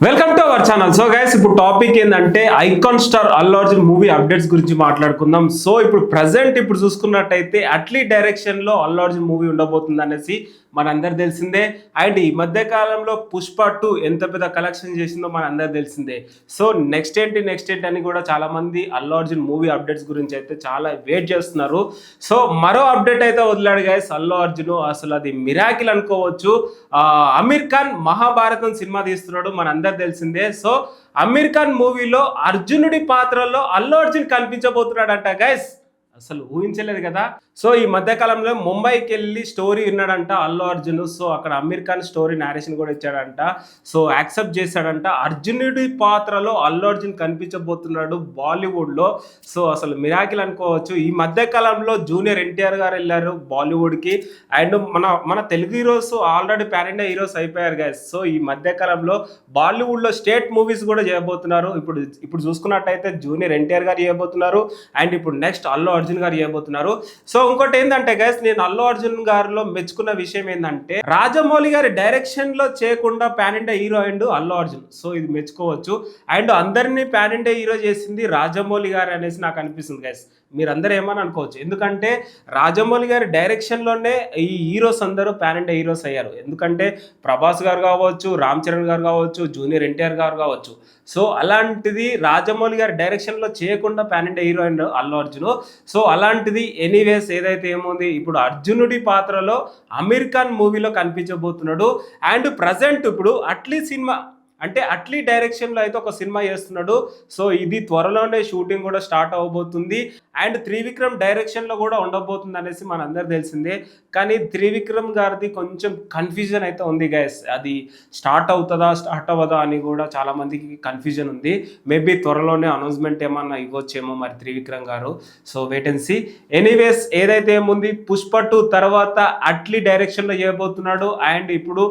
Welcome. Channel so guys ఇప్పుడు topic ఏంటంటే icon star Allu Arjun movie updates గురించి మాట్లాడుకుందాం. సో ఇప్పుడు ప్రజెంట్ ఇప్పుడు చూసుకున్నట్టయితే అట్లీ డైరెక్షన్లో అల్లు అర్జున్ మూవీ ఉండబోతుంది అనేసి మనందరు తెలిసిందే. అండ్ ఈ మధ్య కాలంలో పుష్ప టూ ఎంత పెద్ద కలెక్షన్ చేసిందో మనందరు తెలిసిందే. సో నెక్స్ట్ ఏంటి నెక్స్ట్ ఏంటి అని కూడా చాలా మంది అల్లు అర్జున్ మూవీ అప్డేట్స్ గురించి అయితే చాలా వెయిట్ చేస్తున్నారు. సో మరో అప్డేట్ అయితే వదిలాడు గైస్ అల్లు అర్జున్ అసలు అది మిరాకిల్ అనుకోవచ్చు. అమీర్ ఖాన్ మహాభారతం సినిమా తీస్తున్నాడు. మనందరు తెలిసిందే. సో అమీర్ ఖాన్ మూవీలో అర్జునుడి పాత్రలో అల్లు అర్జున్ కనిపించబోతున్నాడంట గైస్ అసలు ఊహించలేదు కదా. సో ఈ మధ్యకాలంలో ముంబైకి వెళ్ళి స్టోరీ విన్నాడంట అల్లు అర్జున్. సో అక్కడ అమీర్ ఖాన్ స్టోరీ నేరేషన్ కూడా ఇచ్చాడంట. సో యాక్సెప్ట్ చేశాడంట. అర్జునుడి పాత్రలో అల్లు అర్జున్ కనిపించబోతున్నాడు బాలీవుడ్లో. సో అసలు మిరాకిల్ అనుకోవచ్చు. ఈ మధ్యకాలంలో జూనియర్ ఎన్టీఆర్ గారు వెళ్ళారు బాలీవుడ్కి. అండ్ మన మన Telugu heroes already pan India heroes అయిపోయారు గాయస్ సో ఈ మధ్యకాలంలో బాలీవుడ్లో స్టేట్ మూవీస్ కూడా చేయబోతున్నారు. ఇప్పుడు ఇప్పుడు చూసుకున్నట్టయితే జూనియర్ ఎన్టీఆర్ గారు చేయబోతున్నారు. అండ్ ఇప్పుడు నెక్స్ట్ అల్లు అర్జున్ గారు చేయబోతున్నారు సో ఇంకోటి ఏంటంటే గైస్ నేను అల్లు అర్జున్ గారిలో మెచ్చుకున్న విషయం ఏంటంటే రాజమౌళి గారి డైరెక్షన్లో చేయకుండా pan India hero and Allu Arjun. So ఇది మెచ్చుకోవచ్చు. అండ్ అందరినీ ప్యాన్ ఇండియా హీరో చేసింది రాజమౌళి గారు అనేసి నాకు అనిపిస్తుంది గైస్ మీరందరూ ఏమని అనుకోవచ్చు? ఎందుకంటే రాజమౌళి గారి డైరెక్షన్లోనే ఈ హీరోస్ అందరూ ప్యాన్ ఇండియా హీరోస్ అయ్యారు. ఎందుకంటే ప్రభాస్ గారు కావచ్చు రామ్ చరణ్ గారు కావచ్చు జూనియర్ ఎన్టీఆర్ గారు కావచ్చు. సో అలాంటిది రాజమౌళి గారి డైరెక్షన్లో చేయకుండా pan India hero and Allu Arjun. So so అలాంటిది ఎనీవేస్ ఏదైతే ఏముంది ఇప్పుడు అర్జునుడి పాత్రలో అమీర్ ఖాన్ మూవీలో కనిపించబోతున్నాడు. అండ్ ప్రజెంట్ ఇప్పుడు అట్లీ సినిమా అంటే అట్లీ డైరెక్షన్లో అయితే ఒక సినిమా చేస్తున్నాడు. సో ఇది త్వరలోనే షూటింగ్ కూడా స్టార్ట్ అవబోతుంది. అండ్ త్రివిక్రమ్ డైరెక్షన్లో కూడా ఉండబోతుంది అనేసి మనందరూ తెలిసిందే. కానీ త్రివిక్రమ్ గారిది కొంచెం కన్ఫ్యూజన్ అయితే ఉంది గైస్ అది స్టార్ట్ అవుతుందా స్టార్ట్ అవ్వదా అని కూడా చాలామందికి కన్ఫ్యూజన్ ఉంది. మేబీ త్వరలోనే అనౌన్స్మెంట్ ఏమన్నా ఇవ్వచ్చేమో మరి త్రివిక్రమ్ గారు. సో వేటెన్సీ ఎనీవేస్ ఏదైతే ఏముంది పుష్ప టూ తర్వాత అట్లీ డైరెక్షన్లో చేయబోతున్నాడు. అండ్ ఇప్పుడు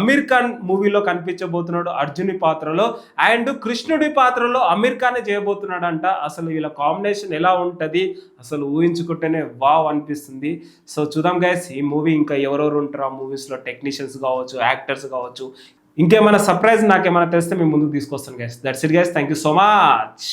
అమీర్ ఖాన్ మూవీలో చేయబోతున్నాడు అర్జుని పాత్రలో. అండ్ కృష్ణుడి పాత్రలో అమీర్ ఖానే చేయబోతున్నాడు అంట అసలు వీళ్ళ కాంబినేషన్ ఎలా ఉంటుంది? అసలు ఊహించుకుంటేనే వావ్ అనిపిస్తుంది. సో చూద్దాం గైస్ ఈ మూవీ ఇంకా ఎవరెవరు ఉంటారు? ఆ మూవీస్లో టెక్నీషియన్స్ కావచ్చు యాక్టర్స్ కావచ్చు. ఇంకేమైనా సర్ప్రైజ్ నాకేమైనా తెలిస్తే మేము ముందుకు తీసుకొస్తాను guys that's it guys thank you so much